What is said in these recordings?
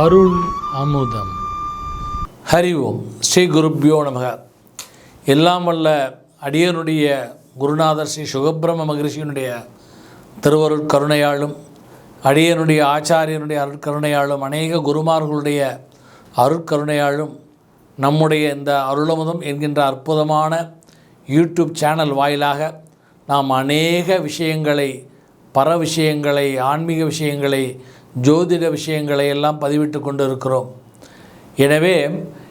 அருள் அமுதம். ஹரி ஓம். ஸ்ரீ குருப்யோ நமக. எல்லாம் வல்ல அடியனுடைய குருநாதர் ஸ்ரீ சுகபிரம மகரிஷியினுடைய திருவருட்கருணையாலும் அடியனுடைய ஆச்சாரியனுடைய அருட்கருணையாலும் அநேக குருமார்களுடைய அருட்கருணையாலும் நம்முடைய இந்த அருளமுதம் என்கின்ற அற்புதமான யூடியூப் சேனல் வாயிலாக நாம் அநேக விஷயங்களை பர விஷயங்களை ஆன்மீக விஷயங்களை ஜோதிட விஷயங்களை எல்லாம் பதிவிட்டு கொண்டு இருக்கிறோம் எனவே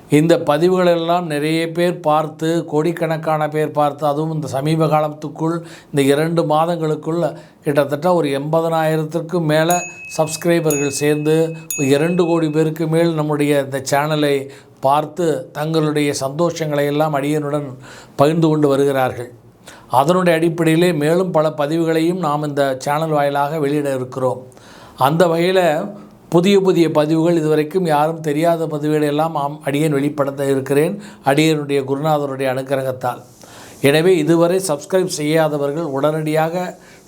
இந்த பதிவுகளெல்லாம் நிறைய பேர் பார்த்து கோடிக்கணக்கான பேர் பார்த்து அதுவும் இந்த சமீப காலத்துக்குள் இந்த இரண்டு மாதங்களுக்குள் கிட்டத்தட்ட ஒரு எண்பதனாயிரத்திற்கும் மேலே சப்ஸ்கிரைபர்கள் சேர்ந்து இரண்டு கோடி பேருக்கு மேல் நம்முடைய இந்த சேனலை பார்த்து தங்களுடைய சந்தோஷங்களை எல்லாம் அடியனுடன் பகிர்ந்து கொண்டு வருகிறார்கள். அதனுடைய அடிப்படையிலே மேலும் பல பதிவுகளையும் நாம் இந்த சேனல் வாயிலாக வெளியிட இருக்கிறோம். அந்த வகையில் புதிய புதிய பதிவுகள் இதுவரைக்கும் யாரும் தெரியாத பதிவுகளை எல்லாம் ஆம் அடியேன் வெளிப்படுத்த இருக்கிறேன். அடியனுடைய குருநாதருடைய அனுக்கிரகத்தால். எனவே இதுவரை சப்ஸ்கிரைப் செய்யாதவர்கள் உடனடியாக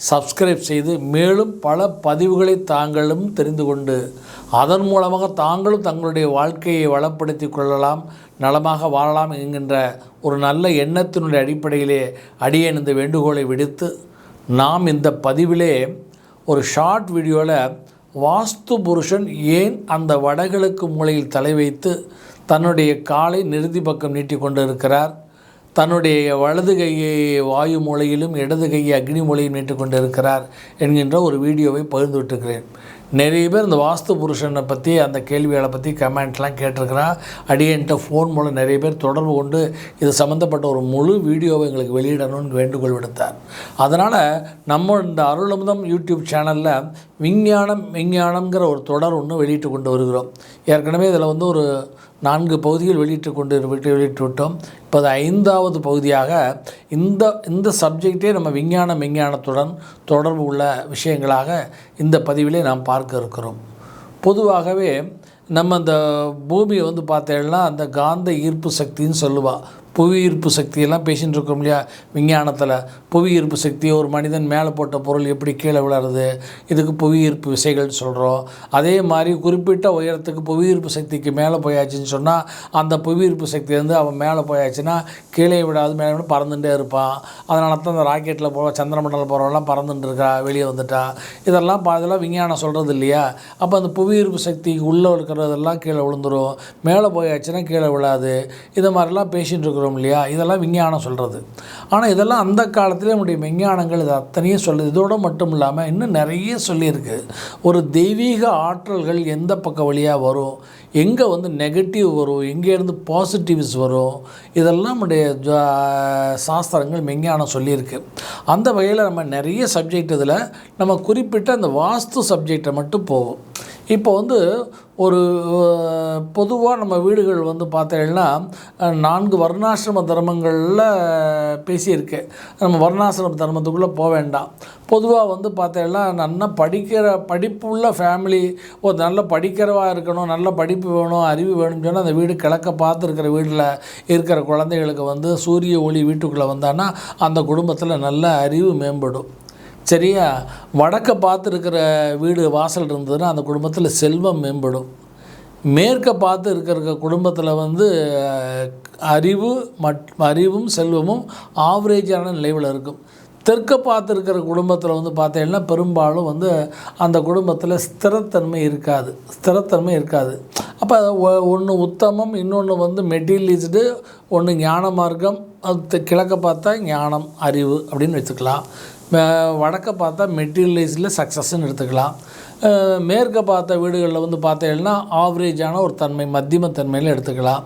சப்ஸ்கிரைப் செய்து மேலும் பல பதிவுகளை தாங்களும் தெரிந்து கொண்டு அதன் மூலமாக தாங்களும் தங்களுடைய வாழ்க்கையை வளப்படுத்தி கொள்ளலாம் நலமாக வாழலாம் என்கின்ற ஒரு நல்ல எண்ணத்தினுடைய அடிப்படையிலே அடியேன் இந்த வேண்டுகோளை விடுத்து நாம் இந்த பதிவிலே ஒரு ஷார்ட் வீடியோவில் வாஸ்து புருஷன் ஏன் அந்த வடகிழக்கு மூலையில் தலை வைத்து தன்னுடைய காலை நிறுதி பக்கம் நீட்டி கொண்டு இருக்கிறார் தன்னுடைய வலது கையை வாயு மூலையிலும் இடது கையை அக்னி மூலையும் நீட்டு கொண்டு இருக்கிறார் என்கின்ற ஒரு வீடியோவை பகிர்ந்துவிட்டுக்கிறேன் நிறைய பேர் இந்த வாஸ்து புருஷனை பற்றி அந்த கேள்விகளை பற்றி கமெண்ட்லாம் கேட்டிருக்கிறான். அடியன்ட்ட ஃபோன் மூலம் நிறைய பேர் தொடர்பு கொண்டு இது சம்மந்தப்பட்ட ஒரு முழு வீடியோவை எங்களுக்கு வெளியிடணும்னு வேண்டுகோள் விடுத்தார். அதனால் நம்ம இந்த அருளமுதம் யூடியூப் சேனலில் விஞ்ஞானம் விஞ்ஞானம்ங்கிற ஒரு தொடர் ஒன்று வெளியிட்டு கொண்டு வருகிறோம். ஏற்கனவே இதில் வந்து ஒரு நான்கு பகுதிகள் வெளியிட்டு கொண்டு விட்டு வெளியிட்டு விட்டோம் இப்போ அது ஐந்தாவது பகுதியாக இந்த இந்த சப்ஜெக்டே நம்ம விஞ்ஞான விஞ்ஞானத்துடன் தொடர்பு உள்ள விஷயங்களாக இந்த பதிவிலே நாம் பார்க்க இருக்கிறோம். பொதுவாகவே நம்ம இந்த பூமியை வந்து பார்த்தேன்னா அந்த காந்த ஈர்ப்பு சக்தின்னு சொல்லுவாள் புவி ஈர்ப்பு சக்தியெல்லாம் பேசின்னு இருக்கோம் இல்லையா? விஞ்ஞானத்தில். புவி ஈர்ப்பு சக்தி ஒரு மனிதன் மேலே போட்ட பொருள் எப்படி கீழே விழறது? இதுக்கு புவி ஈர்ப்பு விசைகள் சொல்கிறோம் அதே மாதிரி குறிப்பிட்ட உயரத்துக்கு புவி ஈர்ப்பு சக்திக்கு மேலே போயாச்சுன்னு சொன்னால் அந்த புவி ஈர்ப்பு சக்தி வந்து அவன் மேலே போயாச்சுன்னா கீழே விடாது மேலே விட பறந்துட்டே இருப்பான். அதனால தான் அந்த ராக்கெட்டில் போக சந்திரமண்டலம் போகிறவெல்லாம் பறந்துட்டு இருக்கா வெளியே வந்துட்டா. இதெல்லாம் பா இதெல்லாம் விஞ்ஞானம் சொல்கிறது இல்லையா? அப்போ அந்த புவி ஈர்ப்பு சக்திக்கு உள்ளே இருக்கிறதெல்லாம் கீழே விழுந்துடும் மேலே போயாச்சுன்னா கீழே விழாது. இது மாதிரிலாம் பேசிகிட்டு இருக்கிறோம். இல்லையா? இதெல்லாம் விஞ்ஞானம் சொல்கிறது ஆனால் இதெல்லாம் அந்த காலத்தில் நம்முடைய விஞ்ஞானங்கள் இது அத்தனையும் சொல்லுது. இதோடு மட்டும் இல்லாமல் இன்னும் நிறைய சொல்லியிருக்கு. ஒரு தெய்வீக ஆற்றல்கள் எந்த பக்கம் வழியாக வரும்? எங்கே வந்து நெகட்டிவ் வரும்? எங்கேருந்து பாசிட்டிவ்ஸ் வரும்? இதெல்லாம் நம்முடைய ஜா- சாஸ்திரங்கள் விஞ்ஞானம் சொல்லியிருக்கு. அந்த வகையில் நம்ம நிறைய சப்ஜெக்ட் இதில் நம்ம குறிப்பிட்ட அந்த வாஸ்து சப்ஜெக்டை மட்டும் போவோம். இப்போ வந்து ஒரு பொதுவாக நம்ம வீடுகள் வந்து பார்த்தீங்கன்னா நான்கு வர்ணாசிரம தர்மங்களில் பேசியிருக்கு. நம்ம வர்ணாசிரம தர்மத்துக்குள்ளே போக வேண்டாம். பொதுவாக வந்து பார்த்தீங்கன்னா நல்லா படிக்கிற படிப்புள்ள ஃபேமிலி ஒரு நல்ல படிக்கிறவா இருக்கணும் நல்ல படிப்பு வேணும் அறிவு வேணும்னு சொன்னால் அந்த வீடு கிழக்க பார்த்து இருக்கிற வீட்டில் இருக்கிற குழந்தைகளுக்கு வந்து சூரிய ஒளி வீட்டுக்குள்ளே வந்தான்னா அந்த குடும்பத்தில் நல்ல அறிவு மேம்படும். சரியா? வடக்க பார்த்துருக்கிற வீடு வாசல் இருந்ததுன்னா அந்த குடும்பத்தில் செல்வம் மேம்படும். மேற்க பார்த்து இருக்கிற குடும்பத்தில் வந்து அறிவு மட் அறிவும் செல்வமும் ஆவரேஜான நிலைவில் இருக்கும். தெற்க பார்த்துருக்கிற குடும்பத்தில் வந்து பார்த்தீங்கன்னா பெரும்பாலும் வந்து அந்த குடும்பத்தில் ஸ்திரத்தன்மை இருக்காது. ஸ்திரத்தன்மை இருக்காது. அப்போ ஒன்று உத்தமம் இன்னொன்று வந்து மெட்டீரியலிஸ்டு ஒன்று ஞான மார்க்கம் அது கிழக்க பார்த்தா ஞானம் அறிவு அப்படின்னு வச்சுக்கலாம். வடக்க பார்த்தா மெட்டீரியலைஸில் சக்ஸஸ்ன்னு எடுத்துக்கலாம். மேற்கை மேற்க பார்த்த வீடுகளில் வந்து பார்த்தீங்கன்னா ஆவரேஜான ஒரு தன்மை மத்தியமத்தன்மையில் எடுத்துக்கலாம்.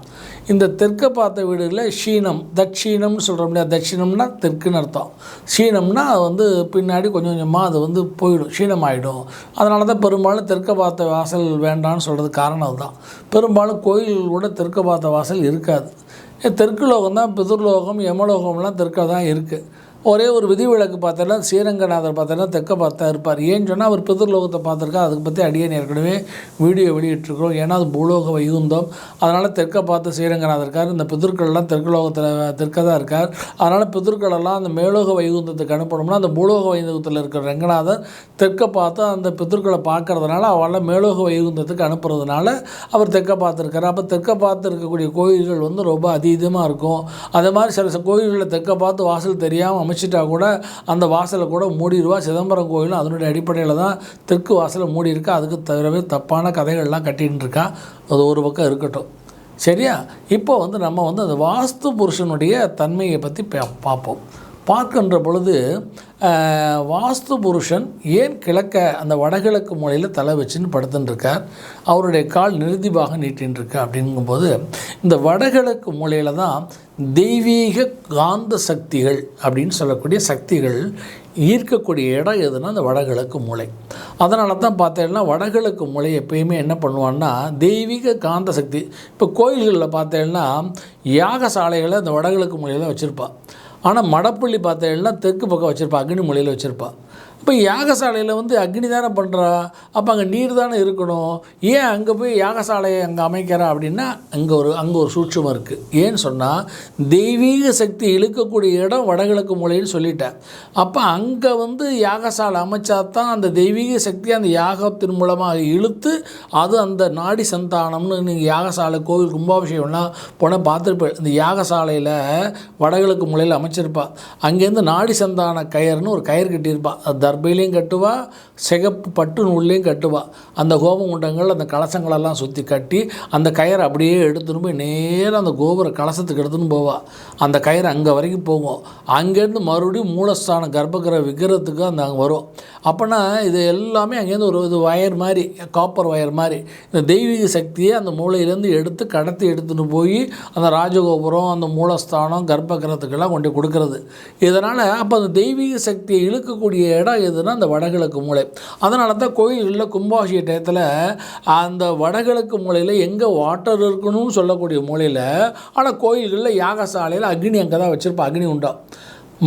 இந்த தெற்க பார்த்த வீடுகளில் ஷீனம் தட்சீனம்னு சொல்கிறோம் இல்லையா? தட்சிணம்னா தெற்குன்னு அர்த்தம். ஷீனம்னா அது வந்து பின்னாடி கொஞ்சம் கொஞ்சமாக அது வந்து போயிடும் ஷீனம் ஆகிடும் அதனால தான் பெரும்பாலும் தெற்க பார்த்த வாசல் வேண்டாம்னு சொல்கிறது காரணம் அதுதான். பெரும்பாலும் கோயில் கூட தெற்க பார்த்த வாசல் இருக்காது. தெற்கு லோகம் தான் பிதுர்லோகம் யமலோகம்லாம் தெற்க தான் இருக்குது ஒரே ஒரு விதிவிலக்கு பார்த்தோன்னா ஸ்ரீரங்கநாதர் பார்த்தோன்னா தெற்க பார்த்தா இருப்பார். ஏன்னு சொன்னால் அவர் பிதர்லோகத்தை பார்த்துருக்கா அதுக்கு பற்றி அடியேன் ஏற்கனவே வீடியோ வெளியிட்டிருக்கிறோம். ஏன்னா அது பூலோக வைகுந்தம். அதனால் தெற்க பார்த்து ஸ்ரீரங்கநாதர் இருக்கார். இந்த பிதர்கள்லாம் தெற்கு லோகத்தில் தெற்க தான் இருக்கார். அதனால் பிதர்களெல்லாம் அந்த மேலோக வைகுந்தத்துக்கு அனுப்பணும்னா அந்த பூலோக வைகுந்தத்தில் இருக்கிற ரங்கநாதர் தெற்க பார்த்து அந்த பிதர்களை பார்க்கறதுனால அவளை மேலோக வைகுந்தத்துக்கு அனுப்புறதுனால அவர் தெற்க பார்த்துருக்காரு. அப்போ தெற்க பார்த்து இருக்கக்கூடிய கோயில்கள் வந்து ரொம்ப அதீதமாக இருக்கும். அதே மாதிரி சில சில கோயில்களில் தெற்க பார்த்து வாசல் தெரியாமல் அமைச்சிட்டா கூட அந்த வாசலை கூட மூடிடுவா. சிதம்பரம் கோயிலும் அதனுடைய அடிப்படையில் தான் தெற்கு வாசலை மூடி இருக்கா. அதுக்கு தவிரவே தப்பான கதைகள்லாம் கட்டின்னு இருக்கா. அது ஒரு பக்கம் இருக்கட்டும். சரியா? இப்போ வந்து நம்ம வந்து அந்த வாஸ்து புருஷனுடைய தன்மையை பற்றி பார்ப்போம். பார்க்கின்ற பொழுது வாஸ்து புருஷன் ஏன் கிழக்க அந்த வடகிழக்கு மூலையில் தலை வச்சுன்னு படுத்துன்னு இருக்கார் அவருடைய கால் நிறுதிபாக நீட்டின்னு அப்படிங்கும்போது இந்த வடகிழக்கு மூலையில் தான் தெய்வீக காந்த சக்திகள் அப்படின்னு சொல்லக்கூடிய சக்திகள் ஈர்க்கக்கூடிய இடம் எதுனா அந்த வடகிழக்கு மூலை. அதனால தான் பார்த்தேன்னா வடகிழக்கு மூலை எப்பயுமே என்ன பண்ணுவான்னா தெய்வீக காந்த சக்தி. இப்போ கோயில்களில் பார்த்தேன்னா யாகசாலைகளை அந்த வடகிழக்கு மூலையில் வச்சுருப்பாள் ஆனால் மடப்பள்ளி பார்த்தேன்னா தெற்கு பக்கம் வச்சுருப்பா அக்னி மூலையில் வச்சுருப்பா. இப்போ யாகசாலையில் வந்து அக்னி தானே பண்ணுறா அப்போ அங்கே நீர் தானே இருக்கணும்? ஏன் அங்கே போய் யாகசாலையை அங்கே அமைக்கிறா அப்படின்னா அங்கே ஒரு அங்கே ஒரு சூட்சமாக இருக்குது ஏன்னு சொன்னால் தெய்வீக சக்தி இழுக்கக்கூடிய இடம் வடகிழக்கு மூலைன்னு சொல்லிட்டேன். அப்போ அங்கே வந்து யாகசாலை அமைச்சா தான் அந்த தெய்வீக சக்தி அந்த யாகத்தின் மூலமாக இழுத்து அது அந்த நாடி சந்தானம்னு நீங்கள் யாகசாலை கோவில் கும்பாபிஷேகம்லாம் போனால் பார்த்துருப்பேன் இந்த யாகசாலையில் வடகிழக்கு மூலையில் அமைச்சிருப்பா. அங்கேருந்து நாடி சந்தான கயர்னு ஒரு கயிறு கட்டியிருப்பா. அது தர்பையிலையும் கட்டுவா சிகப்பு பட்டு நூல்லையும் கட்டுவா. அந்த ஹோமகுண்டங்கள் அந்த கலசங்களெல்லாம் சுற்றி கட்டி அந்த கயிறு அப்படியே எடுத்துன்னு போய் நேராக அந்த கோபுர கலசத்துக்கு எடுத்துன்னு போவா. அந்த கயிறு அங்கே வரைக்கும் போகும். அங்கேருந்து மறுபடியும் மூலஸ்தானம் கர்ப்பகிரக விக்கிரத்துக்கு அந்த அங்கே வரும். அப்போனா இது எல்லாமே அங்கேருந்து ஒரு இது வயர் மாதிரி காப்பர் வயர் மாதிரி. இந்த தெய்வீக சக்தியை அந்த மூளையிலேருந்து எடுத்து கடத்தி எடுத்துன்னு போய் அந்த ராஜகோபுரம் அந்த மூலஸ்தானம் கர்ப்பகிரகத்துக்கெல்லாம் கொண்டு கொடுக்கறது. இதனால் அப்போ அந்த தெய்வீக சக்தியை இழுக்கக்கூடிய இடம் எதுனா அந்த வடகிழக்கு மூலை. அதனால தான் கோயில்களில் கும்பாபிஷேக டயத்தில் அந்த வடகிழக்கு மூலையில் எங்கே வாட்டர் இருக்கணும்னு சொல்லக்கூடிய மூலையில் ஆனால் கோயில்களில் யாகசாலையில் அக்னி அங்கே தான் வச்சுருப்போம் அக்னி உண்டா.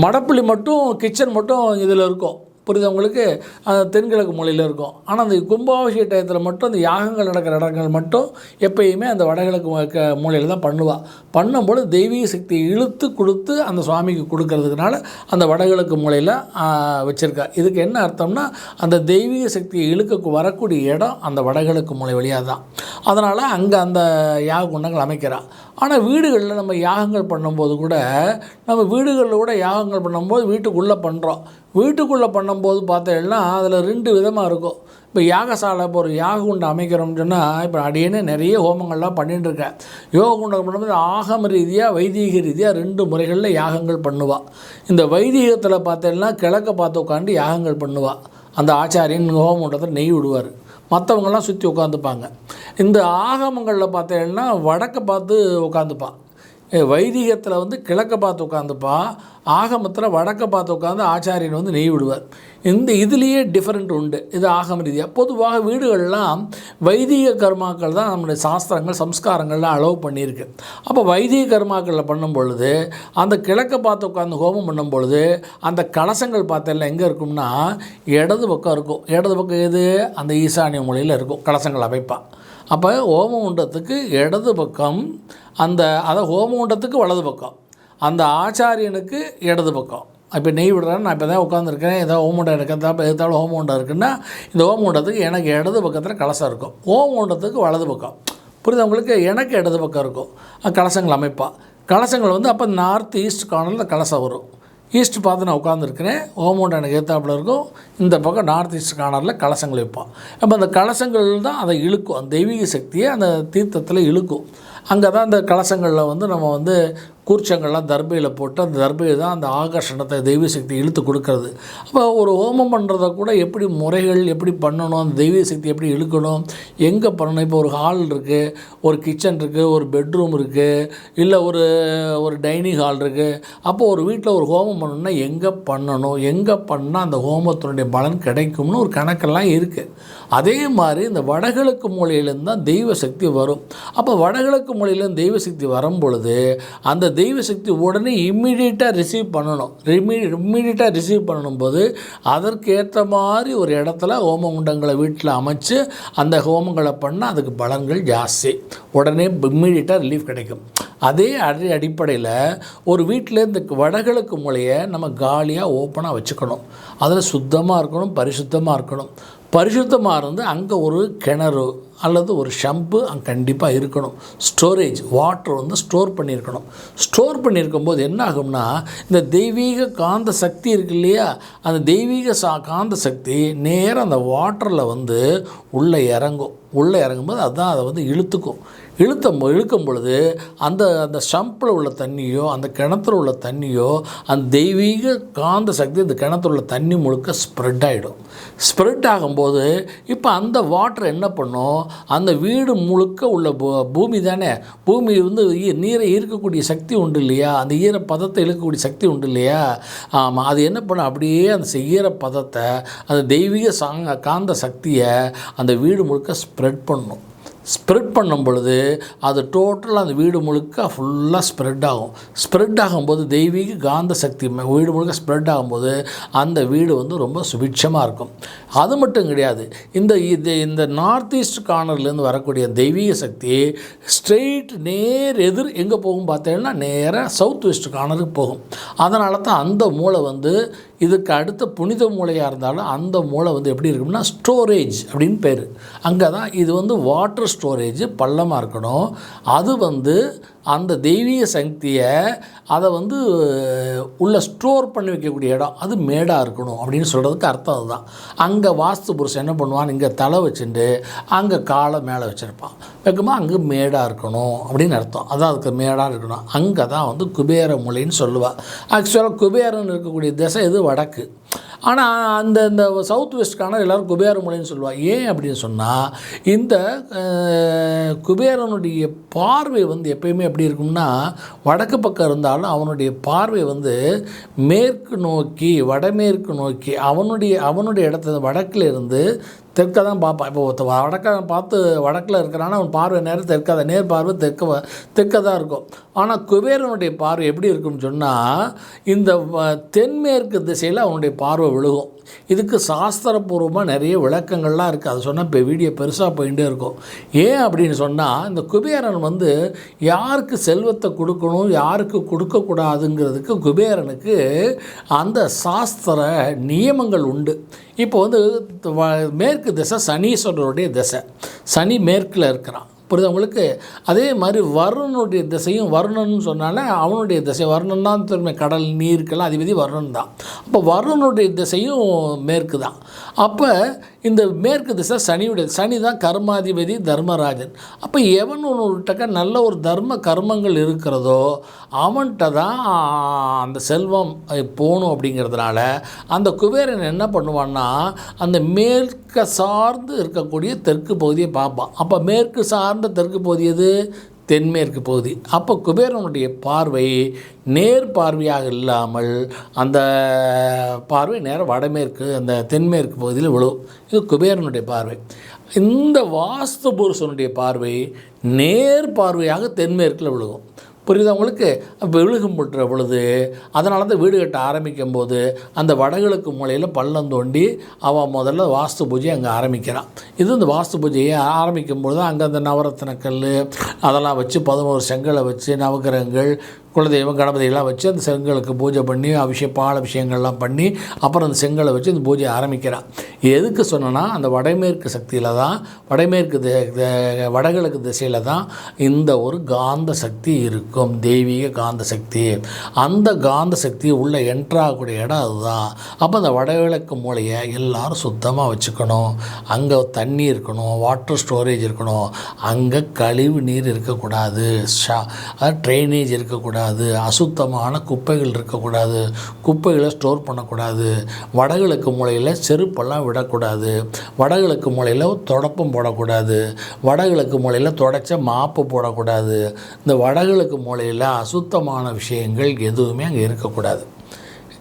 மடப்புள்ளி மட்டும் கிச்சன் மட்டும் இதில் இருக்கும். புரியுது உங்களுக்கு அந்த தென்கிழக்கு மூலையில் இருக்கும். ஆனால் அந்த கும்பாபிஷேக டயத்தில் மட்டும் அந்த யாகங்கள் நடக்கிற இடங்கள் மட்டும் எப்பயுமே அந்த வடகிழக்கு மூலையில் தான் பண்ணுவாள் பண்ணும்போது தெய்வீக சக்தியை இழுத்து கொடுத்து அந்த சுவாமிக்கு கொடுக்கறதுனால அந்த வடகிழக்கு மூலையில் வச்சுருக்கா. இதுக்கு என்ன அர்த்தம்னா அந்த தெய்வீக சக்தியை இழுக்க வரக்கூடிய இடம் அந்த வடகிழக்கு மூலை வழியாக தான் அதனால் அங்கே அந்த யாக குண்டங்கள் அமைக்கிறாள் ஆனால் வீடுகளில் நம்ம யாகங்கள் பண்ணும்போது கூட நம்ம வீடுகளில் கூட யாகங்கள் பண்ணும்போது வீட்டுக்குள்ளே பண்ணுறோம் வீட்டுக்குள்ளே பண்ணும்போது பார்த்தீங்கன்னா அதில் ரெண்டு விதமாக இருக்கும். இப்போ யாகசாலை இப்போ ஒரு யாக குண்டம் அமைக்கிறோம்னு சொன்னால் இப்போ அடியேன்னு நிறைய ஹோமங்கள்லாம் பண்ணிட்டுருக்கேன் யோக குண்டம் பண்ணும்போது ஆகம ரீதியாக வைதீக ரீதியாக ரெண்டு முறைகளில் யாகங்கள் பண்ணுவாள் இந்த வைதீகத்தில் பார்த்தீங்கன்னா கிழக்க பார்த்து உட்காந்து யாகங்கள் பண்ணுவாள் அந்த ஆச்சாரியன் ஹோமகுண்டத்தில் நெய் விடுவார். மற்றவங்கெல்லாம் சுற்றி உட்காந்துப்பாங்க இந்த ஆகமங்களில் பார்த்தீங்கன்னா வடக்க பார்த்து உட்காந்துப்பான் வைதிகத்தில் வந்து கிழக்க பார்த்து உட்காந்துப்பா ஆகமத்தில் வடக்க பார்த்து உட்காந்து ஆச்சாரியன் வந்து நெய் விடுவார். இந்த இதுலேயே டிஃப்ரெண்ட் உண்டு. இது ஆகம ரீதியாக பொதுவாக வீடுகள்லாம் வைதிக கர்மாக்கள் தான் நம்முடைய சாஸ்திரங்கள் சம்ஸ்காரங்கள்லாம் அலோவ் பண்ணியிருக்கு. அப்போ வைதிக கர்மாக்களில் பண்ணும் பொழுது அந்த கிழக்க பார்த்து உட்காந்து ஹோமம் பண்ணும் பொழுது அந்த கலசங்கள் பார்த்தெல்லாம் எங்கே இருக்கும்னா இடது பக்கம் இருக்கும். இடது பக்கம் எது? அந்த ஈசானிய மொழியில் இருக்கும். கலசங்கள் அமைப்பான் அப்போ ஹோமகுண்டத்துக்கு இடது பக்கம் அந்த அதை ஹோமகுண்டத்துக்கு வலது பக்கம். அந்த ஆச்சாரியனுக்கு இடது பக்கம். இப்போ நெய் விடுறேன் நான் இப்போ தான் உட்காந்துருக்கேன் ஏதோ ஹோமகுண்டம் எனக்கு எதாவது எதாவது ஹோமகுண்டம் இருக்குன்னா இந்த ஹோமகுண்டத்துக்கு எனக்கு இடது பக்கத்தில் கலசம் இருக்கும். ஹோமகுண்டத்துக்கு வலது பக்கம். புரியுது உங்களுக்கு? எனக்கு இடது பக்கம் இருக்கும். கலசங்கள் அமைப்பா. கலசங்கள் வந்து அப்போ நார்த் ஈஸ்ட் கார்னரில் கலசம் வரும். ஈஸ்ட் பார்த்து நான் உட்காந்துருக்கிறேன் ஓமோண்ட் எனக்கு ஏத்தாப்புல இருக்கும். இந்த பக்கம் நார்த் ஈஸ்ட் கார்னரில் கலசங்கள் வைப்போம் அப்போ அந்த கலசங்கள் தான் அதை இழுக்கும். அந்த தெய்வீக சக்தியை அந்த தீர்த்தத்தில் இழுக்கும். அங்கே தான் அந்த கலசங்களில் வந்து நம்ம வந்து கூர்ச்சங்கள்லாம் தர்பையில் போட்டு அந்த தர்பையை தான் அந்த ஆகர்ஷணத்தை தெய்வ சக்தி இழுத்து கொடுக்கறது. அப்போ ஒரு ஹோமம் பண்ணுறத கூட எப்படி முறைகள் எப்படி பண்ணணும் அந்த தெய்வ சக்தி எப்படி இழுக்கணும் எங்கே பண்ணணும்? இப்போ ஒரு ஹால் இருக்குது ஒரு கிச்சன் இருக்குது ஒரு பெட்ரூம் இருக்குது இல்லை ஒரு ஒரு டைனிங் ஹால் இருக்குது அப்போது ஒரு வீட்டில் ஒரு ஹோமம் பண்ணணும்னா எங்கே பண்ணணும்? எங்கே பண்ணால் அந்த ஹோமத்தினுடைய பலன் கிடைக்கும்னு ஒரு கணக்கெல்லாம் இருக்குது அதே மாதிரி இந்த வடகிழக்கு மூலையிலேருந்து தான் தெய்வ சக்தி வரும். அப்போ வடகிழக்கு மூலையிலேருந்து தெய்வ சக்தி வரும் பொழுது அந்த தெய்வ சக்தி உடனே இம்மிடியட்டாக ரிசீவ் பண்ணணும். ரிமீ இம்மிடியட்டாக ரிசீவ் பண்ணும்போது அதற்கு ஏற்ற மாதிரி ஒரு இடத்துல ஹோம குண்டங்களை வீட்டில் அமைச்சு அந்த ஹோமங்களை பண்ணால் அதுக்கு பலன்கள் ஜாஸ்தி. உடனே இம்மிடியட்டாக ரிலீஃப் கிடைக்கும். அதே அடி அடிப்படையில் ஒரு வீட்டில் இந்த வடகிழக்கு மூலையை நம்ம காலியாக ஓப்பனாக வச்சுக்கணும். அதில் சுத்தமாக இருக்கணும் பரிசுத்தமாக இருக்கணும். பரிசுத்தமாக இருந்து அங்கே ஒரு கிணறு அல்லது ஒரு ஷம்பு அங்கே கண்டிப்பாக இருக்கணும். ஸ்டோரேஜ் வாட்டர் வந்து ஸ்டோர் பண்ணியிருக்கணும். ஸ்டோர் பண்ணியிருக்கும் போது என்ன ஆகும்னா இந்த தெய்வீக காந்த சக்தி இருக்கு இல்லையா? அந்த தெய்வீக சா காந்த சக்தி நேராக அந்த வாட்டரில் வந்து உள்ளே இறங்கும். உள்ளே இறங்கும்போது அதுதான் அதை வந்து இழுத்துக்கும். இழுத்த இழுக்கும் பொழுது அந்த அந்த ஷம்பில் உள்ள தண்ணியோ அந்த கிணத்துல உள்ள தண்ணியோ அந்த தெய்வீக காந்த சக்தி அந்த கிணத்துல உள்ள தண்ணி முழுக்க ஸ்ப்ரெட் ஆகிடும் ஸ்ப்ரெட் ஆகும்போது இப்போ அந்த வாட்டர் என்ன பண்ணும்? அந்த வீடு முழுக்க உள்ள பூ- பூமி தானே? பூமி வந்து ஈ- நீரை ஈர்க்கக்கூடிய சக்தி உண்டு இல்லையா? அந்த ஈரப்பதத்தை இழுக்கக்கூடிய சக்தி உண்டு இல்லையா? ஆமாம் அது என்ன பண்ணும் அப்படியே அந்த ஈரப்பதத்தை அந்த தெய்வீக சாங்க காந்த சக்தியை அந்த வீடு முழுக்க ஸ்ப்ரெட் பண்ணும். ஸ்ப்ரெட் பண்ணும் பொழுது அது டோட்டலாக அந்த வீடு முழுக்க ஃபுல்லாக ஸ்ப்ரெட் ஆகும். ஸ்ப்ரெட் ஆகும்போது தெய்வீக காந்த சக்தி வீடு முழுக்க ஸ்ப்ரெட் ஆகும்போது அந்த வீடு வந்து ரொம்ப சுபிட்சமாக இருக்கும். அது மட்டும் கிடையாது. இந்த இது இந்த நார்த் ஈஸ்ட் கார்னர்லேருந்து வரக்கூடிய தெய்வீக சக்தி ஸ்ட்ரெயிட் நேர் எதிர் எங்கே போகும் பார்த்தீங்கன்னா நேராக சவுத் வெஸ்ட் கார்னருக்கு போகும். அதனால தான் அந்த மூளை வந்து இதுக்கு அடுத்த புனித மூளையாக இருந்தாலும் அந்த மூளை வந்து எப்படி இருக்கும்னா ஸ்டோரேஜ் அப்படின்னு பேர். அங்கே தான் இது வந்து வாட்டர் ஸ்டோரேஜ் பள்ளமாக இருக்கணும். அது வந்து அந்த தெய்வீக சக்தியை அதை வந்து உள்ளே ஸ்டோர் பண்ணி வைக்கக்கூடிய இடம் அது மேடாக இருக்கணும் அப்படின்னு சொல்கிறதுக்கு அர்த்தம் அதுதான். அங்கே வாஸ்து புருஷன் என்ன பண்ணுவான்? இங்கே தலை வச்சுட்டு அங்கே காலை மேலே வச்சுருப்பான். வைக்கும்போது அங்கே மேடாக இருக்கணும் அப்படின்னு அர்த்தம். அதான் அதுக்கு மேடாக இருக்கணும் அங்கே தான் வந்து குபேர மூலைன்னு சொல்லுவாள் ஆக்சுவலாக குபேரன் இருக்கக்கூடிய திசை இது வடக்கு. ஆனால் அந்த இந்த சவுத் வெஸ்ட்கான எல்லோரும் குபேரமலைன்னு சொல்லுவாள் ஏன் அப்படின்னு சொன்னால் இந்த குபேரனுடைய பார்வை வந்து எப்பயுமே எப்படி இருக்கும்னா வடக்கு பக்கம் இருந்தாலும் அவனுடைய பார்வை வந்து மேற்கு நோக்கி வடமேற்கு நோக்கி அவனுடைய அவனுடைய இடத்துல வடக்கில் இருந்து தெற்க தான் பார்ப்பான். இப்போ ஒருத்த வடக்க பார்த்து வடக்கில் இருக்கிறான்னா அவன் பார்வை நேரம் தெற்காத நேர் பார்வை தெற்க தெற்க தான் இருக்கும். ஆனால் குபேரனுடைய பார்வை எப்படி இருக்கும்னு சொன்னால் இந்த வ- தென்மேற்கு திசையில் அவனுடைய பார்வை விழுகும். இதுக்கு சாஸ்திரபூர்வமாக நிறைய விளக்கங்கள்லாம் இருக்குது அதை சொன்னால் இப்போ வீடியோ பெருசாக போயிட்டே இருக்கும். ஏன் அப்படின்னு சொன்னால் இந்த குபேரன் வந்து யாருக்கு செல்வத்தை கொடுக்கணும் யாருக்கு கொடுக்கக்கூடாதுங்கிறதுக்கு குபேரனுக்கு அந்த சாஸ்திர நியமங்கள் உண்டு. இப்போ வந்து மேற்கு திசை சனீஸ்வரருடைய திசை. சனி மேற்கில் இருக்கிறான். புரியுது அவங்களுக்கு அதே மாதிரி வருணனுடைய திசையும் வருணன் சொன்னாலே அவனுடைய திசை வருணன் தான் திரும்ப கடல் நீருக்கெல்லாம் அதிபதி வருணன் தான். அப்போ வருணனுடைய திசையும் மேற்கு தான். அப்போ இந்த மேற்கு திசை சனியுடைய சனி தான் கர்மாதிபதி தர்மராஜன். அப்போ எவன் ஒன்றுட்டக்க நல்ல ஒரு தர்ம கர்மங்கள் இருக்கிறதோ அவன்கிட்ட தான் அந்த செல்வம் போகணும் அப்படிங்கிறதுனால அந்த குபேரன் என்ன பண்ணுவான்னா அந்த மேற்க சார்ந்து இருக்கக்கூடிய தெற்கு பகுதியை பார்ப்பான். அப்போ மேற்கு சார்ந்த தெற்கு பகுதி எது? தென்மேற்கு பகுதி. அப்போ குபேரனுடைய பார்வை நேர் பார்வையாக இல்லாமல் அந்த பார்வை நேரம் வடமேற்கு அந்த தென்மேற்கு பகுதியில் விழும். இது குபேரனுடைய பார்வை. இந்த வாஸ்து புருஷனுடைய பார்வை நேர் பார்வையாக தென்மேற்கில் விழுகும். புரியுதா உங்களுக்கு? விழுகும் புற்ற பொழுது அதனால தான் வீடு கட்ட ஆரம்பிக்கும் போது அந்த வடகிழக்கு மூலையில் பள்ளம் தோண்டி அவன் முதல்ல வாஸ்து பூஜை அங்கே ஆரம்பிக்கிறான். இது இந்த வாஸ்து பூஜையை ஆரம்பிக்கும் போது அங்கே அந்த நவரத்தின கல் அதெல்லாம் வச்சு பதினோரு செங்கலை வச்சு நவகிரகங்கள் குலதெய்வம் கணபதியெல்லாம் வச்சு அந்த செங்கலுக்கு பூஜை பண்ணி அபிஷேக பால் அபிஷேகங்கள்லாம் பண்ணி அப்புறம் அந்த செங்கலை வச்சு அந்த பூஜையை ஆரம்பிக்கிறான். எதுக்கு சொன்னேன்னா அந்த வடமேற்கு சக்தியில் தான் வடமேற்கு வடகிழக்கு திசையில் தான் இந்த ஒரு காந்த சக்தி இருக்கும் தெய்வீக காந்த சக்தி. அந்த காந்த சக்தி உள்ளே என்ட்ராகக்கூடிய இடம் அதுதான். அப்போ அந்த வடகிழக்கு மூலையை எல்லோரும் சுத்தமாக வச்சுக்கணும். அங்கே தண்ணி இருக்கணும் வாட்டர் ஸ்டோரேஜ் இருக்கணும். அங்கே கழிவு நீர் இருக்கக்கூடாது. ஷா ட்ரைனேஜ் இருக்கக்கூடாது. அசுத்தமான குப்பைகள் இருக்கக்கூடாது குப்பைகளை ஸ்டோர் பண்ணக்கூடாது வடகிழக்கு மூலையில் செருப்பெல்லாம் விடக்கூடாது வடகிழக்கு மூலையில் தொடப்பம் போடக்கூடாது வடகிழக்கு மூலையில் தொடச்ச மாப்பு போடக்கூடாது. இந்த வடகிழக்கு மூலையில் அசுத்தமான விஷயங்கள் எதுவுமே அங்கே இருக்கக்கூடாது.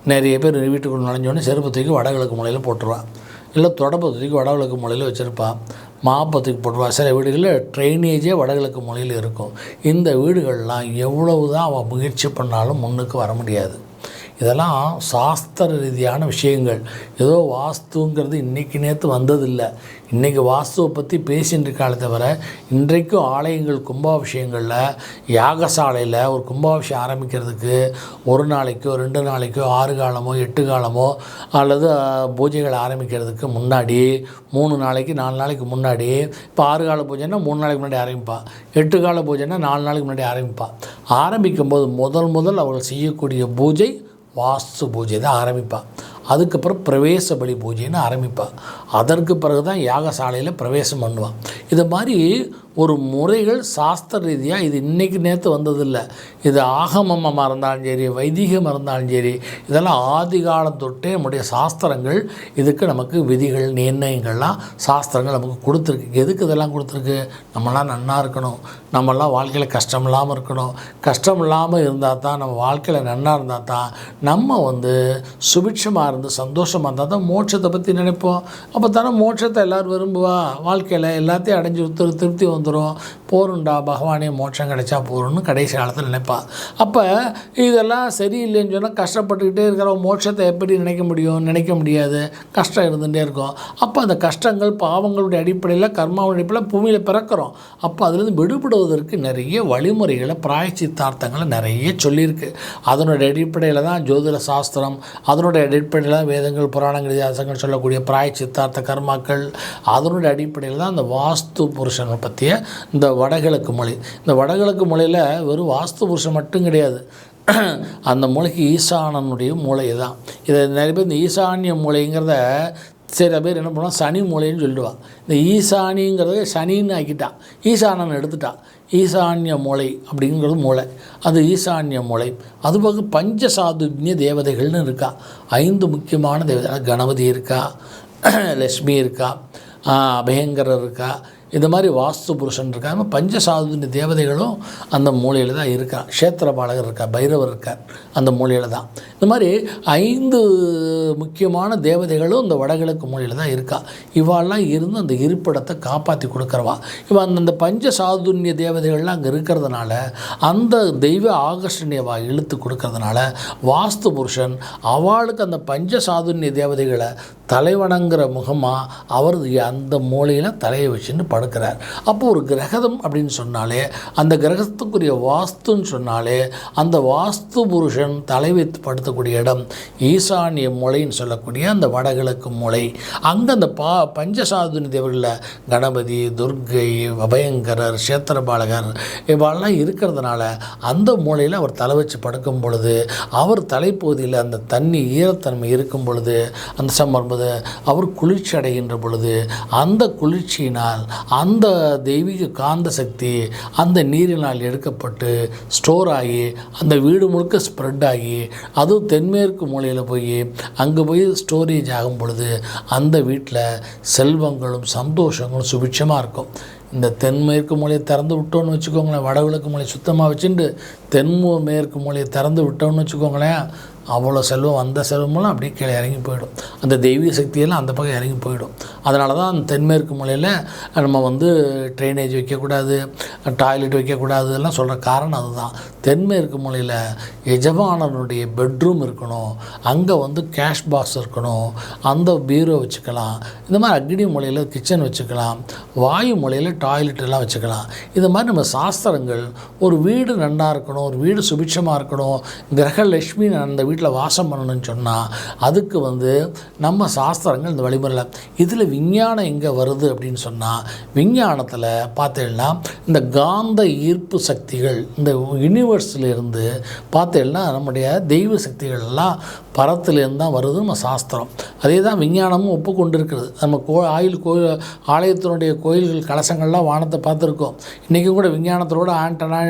நிறைய பேர் வீட்டுக்குள்ள நுழைஞ்சோடனே செருப்பு தூக்கி வடகிழக்கு மூலையில் போட்டுருவான். இல்லை தொடப்பை தூக்கி வடகிழக்கு மூலையில் வச்சுருப்பான். மாப்பத்துக்கு போடுவா சில வீடுகளில் ட்ரைனேஜே வடகிழக்கு மொழியில் இருக்கும். இந்த வீடுகள்லாம் எவ்வளவு தான் அவன் முயற்சி பண்ணாலும் முன்னுக்கு வர முடியாது. இதெல்லாம் சாஸ்திர ரீதியான விஷயங்கள். ஏதோ வாஸ்துங்கிறது இன்றைக்கி நேற்று வந்ததில்லை. இன்றைக்கி வாஸ்துவை பற்றி பேசின்னு தவிர இன்றைக்கும் ஆலயங்கள் கும்பாபிஷேகங்களில் யாகசாலையில் ஒரு கும்பாபிஷேகம் ஆரம்பிக்கிறதுக்கு ஒரு நாளைக்கோ ரெண்டு நாளைக்கோ ஆறு காலமோ எட்டு காலமோ அல்லது பூஜைகள் ஆரம்பிக்கிறதுக்கு முன்னாடி மூணு நாளைக்கு நாலு நாளைக்கு முன்னாடி இப்போ ஆறு கால பூஜைன்னா மூணு நாளைக்கு முன்னாடி ஆரம்பிப்பாள் எட்டு கால பூஜைன்னா நாலு நாளைக்கு முன்னாடி ஆரம்பிப்பாள் ஆரம்பிக்கும்போது முதல் முதல் அவர்கள் செய்யக்கூடிய பூஜை வாஸ்து பூஜை தான் ஆரம்பிப்பாள் அதுக்கப்புறம் பிரவேச பலி பூஜைன்னு ஆரம்பிப்பாள் அதற்கு பிறகு தான் யாகசாலையில் பிரவேசம் பண்ணுவான். இது மாதிரி ஒரு முறைகள் சாஸ்திர ரீதியாக இது இன்றைக்கி நேற்று வந்ததில்லை. இது ஆகமமாக இருந்தாலும் சரி வைதிகம் இருந்தாலும் சரி இதெல்லாம் ஆதி காலம் தொட்டே நம்முடைய சாஸ்திரங்கள் இதுக்கு நமக்கு விதிகள் நிர்ணயங்கள்லாம் சாஸ்திரங்கள் நமக்கு கொடுத்துருக்கு. எதுக்கு இதெல்லாம் கொடுத்துருக்கு? நம்மளாம் நன்னா இருக்கணும். நம்மளாம் வாழ்க்கையில் கஷ்டம் இல்லாமல் இருக்கணும். கஷ்டம் இல்லாமல் இருந்தால் தான் நம்ம வாழ்க்கையில் நன்னா இருந்தால் தான் நம்ம வந்து சுபிட்சமாக இருந்து சந்தோஷமாக இருந்தால் தான் மோட்சத்தை பற்றி நினைப்போம். அப்போ தானே மோட்சத்தை எல்லோரும் விரும்புவா? வாழ்க்கையில் எல்லாத்தையும் அடைஞ்சு திரு திருப்தி வந்துடும் போருண்டா பகவானே மோட்சம் கிடைச்சா போகிறோம்னு கடைசி காலத்தில் நினைப்பா. அப்போ இதெல்லாம் சரியில்லைன்னு சொன்னால் கஷ்டப்பட்டுக்கிட்டே இருக்கிற மோட்சத்தை எப்படி நினைக்க முடியும்? நினைக்க முடியாது. கஷ்டம் இருந்துகிட்டே இருக்கும். அப்போ அந்த கஷ்டங்கள் பாவங்களுடைய அடிப்படையில் கர்மாவுடைய அடிப்படையில் பூமியில் பிறக்கிறோம். அப்போ அதுலேருந்து விடுபடுவதற்கு நிறைய வழிமுறைகளை பிராயச்சித்தார்த்தங்களை நிறைய சொல்லியிருக்கு. அதனுடைய அடிப்படையில் தான் ஜோதிட சாஸ்திரம் அதனுடைய அடிப்படையில் தான் வேதங்கள் புராணங்கள் இதிகாசங்கள் சொல்லக்கூடிய பிராயச்சித்தார்த்த கர்மாக்கள் அதனுடைய அடிப்படையில் தான் அந்த வாஸ்து புருஷனை பற்றிய இந்த வடகிழக்கு மொழி. இந்த வடகிழக்கு மொழியில் வெறும் வாஸ்து புருஷன் மட்டும் கிடையாது. அந்த மொழிக்கு ஈசானனுடைய மூளை தான். இதை நிறைய பேர் இந்த ஈசானிய மூளைங்கிறத சில பேர் என்ன பண்ணுவாங்க? சனி மூளைன்னு சொல்லிடுவான் இந்த ஈசானிங்கிறத சனின்னு ஆக்கிட்டான். ஈசானன் எடுத்துட்டான். ஈசான்ய மூளை அப்படிங்கிறது மூளை. அது ஈசான்ய மூளை. அதுபோக பஞ்சசாதுன்ய தேவதைகள்னு இருக்கா. ஐந்து முக்கியமான தேவதை கணபதி இருக்கா லக்ஷ்மி இருக்கா அபயங்கரர் இருக்கா இந்த மாதிரி வாஸ்து புருஷன் இருக்காங்க அது தேவதைகளும் அந்த மூலையில் தான் இருக்கா. க்ஷேத்திரபாலகர் இருக்கா பைரவர் இருக்கார் அந்த மூலையில் தான். இந்த மாதிரி ஐந்து முக்கியமான தேவதைகளும் இந்த வடகிழக்கு மூலையில் தான் இருக்கா. இவாளெல்லாம் இருந்து அந்த இருப்பிடத்தை காப்பாற்றி கொடுக்குறவா. இவன் அந்தந்த பஞ்ச சாதுன்ய தேவதைகள்லாம் அங்கே இருக்கிறதுனால அந்த தெய்வ ஆகர்ஷணியவா இழுத்து கொடுக்கறதுனால வாஸ்து புருஷன் அவளுக்கு அந்த பஞ்சசாதுன்ய தேவதைகளை தலைவணங்கிற முகமாக அவர் அந்த மூலையில் தலையை வச்சுன்னு படுக்கிறார். அப்போ ஒரு கிரகதம் அப்படின்னு சொன்னாலே அந்த கிரகத்துக்குரிய வாஸ்துன்னு சொன்னாலே அந்த வாஸ்து புருஷன் தலை வைத்து படுத்தக்கூடிய இடம். ஈசானிய மூலைன்னு சொல்லக்கூடிய அந்த வடகிழக்கு மூலை அங்கே அந்த பா பஞ்சசாதுனி தேவர்களில் கணபதி துர்க்கை அபயங்கரர் சேத்திரபாலகர் இவெல்லாம் இருக்கிறதுனால அந்த மூலையில் அவர் தலை வச்சு படுக்கும் பொழுது அவர் தலைப்பகுதியில் அந்த தண்ணி ஈரத்தன்மை இருக்கும் பொழுது அந்த சம்பது அவர் குளிர்ச்சி அடைகின்ற பொழுது அந்த குளிர்ச்சியினால் அந்த தெய்வீக காந்த சக்தி அந்த நீரினால் எடுக்கப்பட்டு ஸ்டோர் ஆகி அந்த வீடு முழுக்க ஸ்ப்ரெட் ஆகி அதுவும் தென்மேற்கு மூலையில் போய் அங்கே போய் ஸ்டோரேஜ் ஆகும் பொழுது அந்த வீட்டில் செல்வங்களும் சந்தோஷங்களும் சுபிட்சமாக இருக்கும். இந்த தென்மேற்கு மூலையை திறந்து விட்டோன்னு வச்சுக்கோங்களேன் வடகிழக்கு மூலையை சுத்தமாக வச்சுட்டு தென்மு மேற்கு மூலையை திறந்து விட்டோன்னு வச்சுக்கோங்களேன் அவ்வளோ செல்வம் வந்த செல்வமெல்லாம் அப்படியே கீழே இறங்கி போயிடும். அந்த தெய்வீக சக்தியெல்லாம் அந்த பக்கம் இறங்கி போயிடும். அதனால தான் அந்த தென்மேற்கு மூலையில் நம்ம வந்து ட்ரைனேஜ் வைக்கக்கூடாது டாய்லெட் வைக்கக்கூடாது எல்லாம் சொல்கிற காரணம் அதுதான். தென்மேற்கு மூலையில் எஜமானனுடைய பெட்ரூம் இருக்கணும் அங்கே வந்து கேஷ் பாக்ஸ் இருக்கணும் அந்த பீரோ வச்சுக்கலாம் இந்த மாதிரி அக்னி மூலையில் கிச்சன் வச்சுக்கலாம் வாயு மூலையில் டாய்லெட் எல்லாம் வச்சுக்கலாம். இது மாதிரி நம்ம சாஸ்திரங்கள் ஒரு வீடு நன்னா இருக்கணும் ஒரு வீடு சுபிட்சமாக இருக்கணும் கிரகலட்சுமி அந்த வீட்டில் வாசம் பண்ணணும்னு சொன்னால் அதுக்கு வந்து நம்ம சாஸ்திரங்கள் இந்த வழிமுறையில். இதில் விஞ்ஞானம் எங்கே வருது அப்படின்னு சொன்னால் விஞ்ஞானத்தில் பார்த்தீங்கன்னா இந்த காந்த ஈர்ப்பு சக்திகள் இந்த யூனிவர்ஸிலிருந்து பார்த்தீங்கன்னா நம்முடைய தெய்வ சக்திகள் எல்லாம் பரத்துலேருந்து தான் வருது நம்ம சாஸ்திரம். அதே தான் விஞ்ஞானமும் ஒப்புக்கொண்டிருக்கிறது. நம்ம கோ ஆயில் கோயில் ஆலயத்தினுடைய கோயில்கள் கலசங்கள்லாம் வானத்தை பார்த்துருக்கோம். இன்றைக்கும் கூட விஞ்ஞானத்தோட ஆண்டனா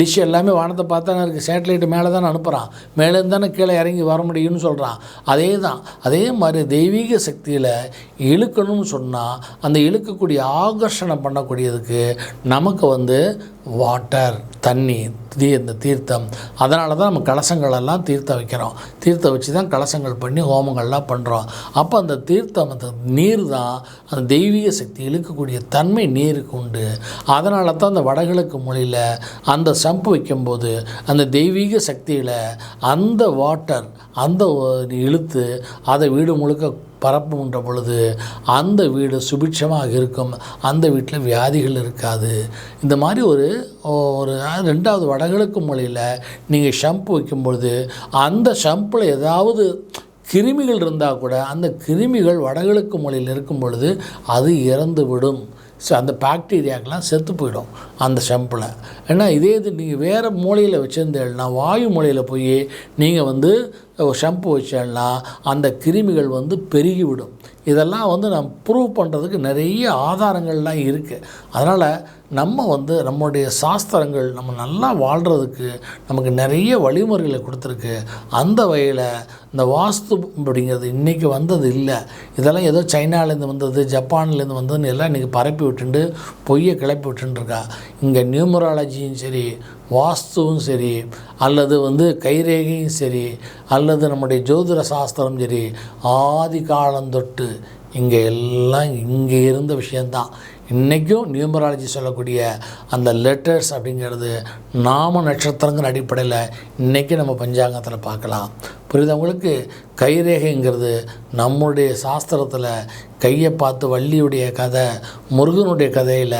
டிஷ் எல்லாமே வானத்தை பார்த்தானே இருக்குது சேட்டலைட்டு மேலே தானே அனுப்புகிறான் மேலேருந்து தானே கீழே இறங்கி வர முடியும்னு சொல்கிறான் அதே தான் அதே மாதிரி தெய்வீக சக்தியில் இழுக்கணும்னு சொன்னால் அந்த இழுக்கக்கூடிய ஆகர்ஷணம் பண்ணக்கூடியதுக்கு நமக்கு வந்து வாட்டர் தண்ணி தீ இந்த தீர்த்தம். அதனால தான் நம்ம கலசங்களெல்லாம் தீர்த்தம் வைக்கிறோம். தீர்த்தம் வச்சு தான் கலசங்கள் பண்ணி ஹோமங்கள்லாம் பண்ணுறோம் அப்போ அந்த தீர்த்தம் அந்த நீர் தான் அந்த தெய்வீக சக்தி இழுக்கக்கூடிய தன்மை நீருக்கு உண்டு. அதனால தான் அந்த வடகிழக்கு மொழியில் அந்த சம்பு வைக்கும்போது அந்த தெய்வீக சக்தியில் அந்த வா வாட்டர் அந்த இழுத்து அதை வீடு முழுக்க பரப்புகின்ற பொழுது அந்த வீடு சுபிட்சமாக இருக்கும். அந்த வீட்டில் வியாதிகள் இருக்காது. இந்த மாதிரி ஒரு ஒரு ரெண்டாவது வடகிழக்கு மொழியில் நீங்கள் ஷம்பு வைக்கும் பொழுது அந்த ஷம்பில் ஏதாவது கிருமிகள் இருந்தால் கூட அந்த கிருமிகள் வடகிழக்கு மொழியில் இருக்கும் பொழுது அது இறந்து விடும் ஸோ அந்த பாக்டீரியாக்கெலாம் செத்து போயிடும் அந்த ஷம்பில் ஏன்னா இதே இது நீங்கள் வேறு மூலையில் வச்சுருந்தேன்னா வாயு மூலையில் போய் நீங்கள் வந்து ஷம்பு வச்சேன்னா அந்த கிருமிகள் வந்து பெருகிவிடும். இதெல்லாம் வந்து நம்ம ப்ரூவ் பண்ணுறதுக்கு நிறைய ஆதாரங்கள்லாம் இருக்குது அதனால் நம்ம வந்து நம்முடைய சாஸ்திரங்கள் நம்ம நல்லா வாழ்கிறதுக்கு நமக்கு நிறைய வழிமுறைகளை கொடுத்துருக்கு. அந்த வகையில் இந்த வாஸ்து அப்படிங்கிறது இன்றைக்கி வந்தது இல்லை. இதெல்லாம் ஏதோ சைனாலேருந்து வந்தது ஜப்பான்லேருந்து வந்ததுன்னு எல்லாம் இன்றைக்கி பரப்பி விட்டுண்டு பொய்யை கிளப்பி விட்டுருக்கா இங்கே நியூமராலஜியும் சரி வாஸ்துவும் சரி அல்லது வந்து கைரேகையும் சரி அல்லது நம்முடைய ஜோதிட சாஸ்திரம் சரி ஆதி காலம் தொட்டு இங்கே எல்லாம் இங்கே இருந்த விஷயந்தான். இன்றைக்கும் நியூமராலஜி சொல்லக்கூடிய அந்த லெட்டர்ஸ் அப்படிங்கிறது நாம நட்சத்திரங்கிற அடிப்படையில் இன்றைக்கி நம்ம பஞ்சாங்கத்தில் பார்க்கலாம். புரியுது கைரேகைங்கிறது நம்முடைய சாஸ்திரத்தில் கையை பார்த்து வள்ளியுடைய கதை முருகனுடைய கதையில்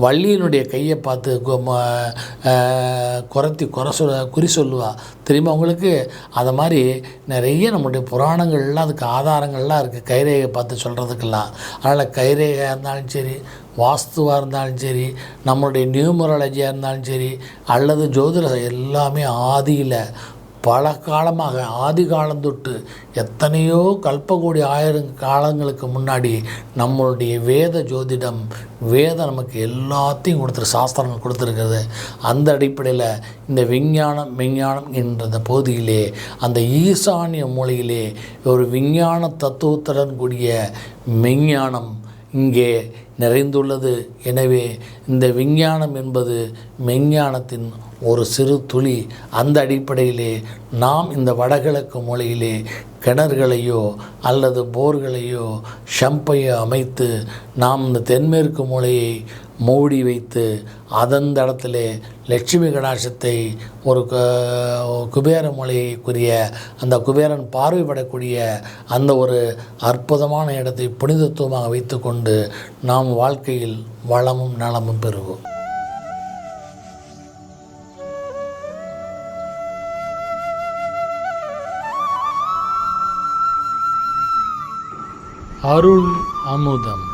வள்ளியினுடைய கையை பார்த்து கு- ம- குறைத்தி குறை சொல்ல குறி சொல்லுவா. தெரியுமா அவங்களுக்கு அதை மாதிரி நிறைய நம்முடைய புராணங்கள்லாம் அதுக்கு ஆதாரங்கள்லாம் இருக்குது கைரேகை பார்த்து சொல்கிறதுக்கெல்லாம் அதனால் கைரேகையாக இருந்தாலும் சரி வாஸ்துவாக இருந்தாலும் சரி நம்மளுடைய நியூமராலஜியாக இருந்தாலும் சரி அல்லது ஜோதிடம் எல்லாமே ஆதியில் பல காலமாக ஆதி காலம் தொட்டு எத்தனையோ கல்பகோடி ஆயிரம் காலங்களுக்கு முன்னாடி நம்மளுடைய வேத ஜோதிடம் வேதம் நமக்கு எல்லாத்தையும் கொடுத்துரு சாஸ்திரங்கள் கொடுத்துருக்கிறது. அந்த அடிப்படையில் இந்த விஞ்ஞானம் விஞ்ஞானம் என்ற அந்த பகுதியிலே அந்த ஈசானிய மூலையிலே ஒரு விஞ்ஞான தத்துவத்துடன் கூடிய மெஞ்ஞானம் இங்கே நிறைந்துள்ளது. எனவே இந்த விஞ்ஞானம் என்பது மெஞ்ஞானத்தின் ஒரு சிறு துளி. அந்த அடிப்படையிலே நாம் இந்த வடகிழக்கு மூலையிலே கிணறுகளையோ அல்லது போர்களையோ ஷம்பையோ அமைத்து நாம் இந்த தென்மேற்கு மூலையை மூடி வைத்து அதன் இடத்திலே லட்சுமி கடாட்சத்தை ஒரு குபேர மொழிக்குரிய அந்த குபேரன் பார்வைப்படக்கூடிய அந்த ஒரு அற்புதமான இடத்தை புனிதத்துவமாக வைத்துக்கொண்டு நாம் வாழ்க்கையில் வளமும் நலமும் பெறுவோம். அருள் அமுதம்.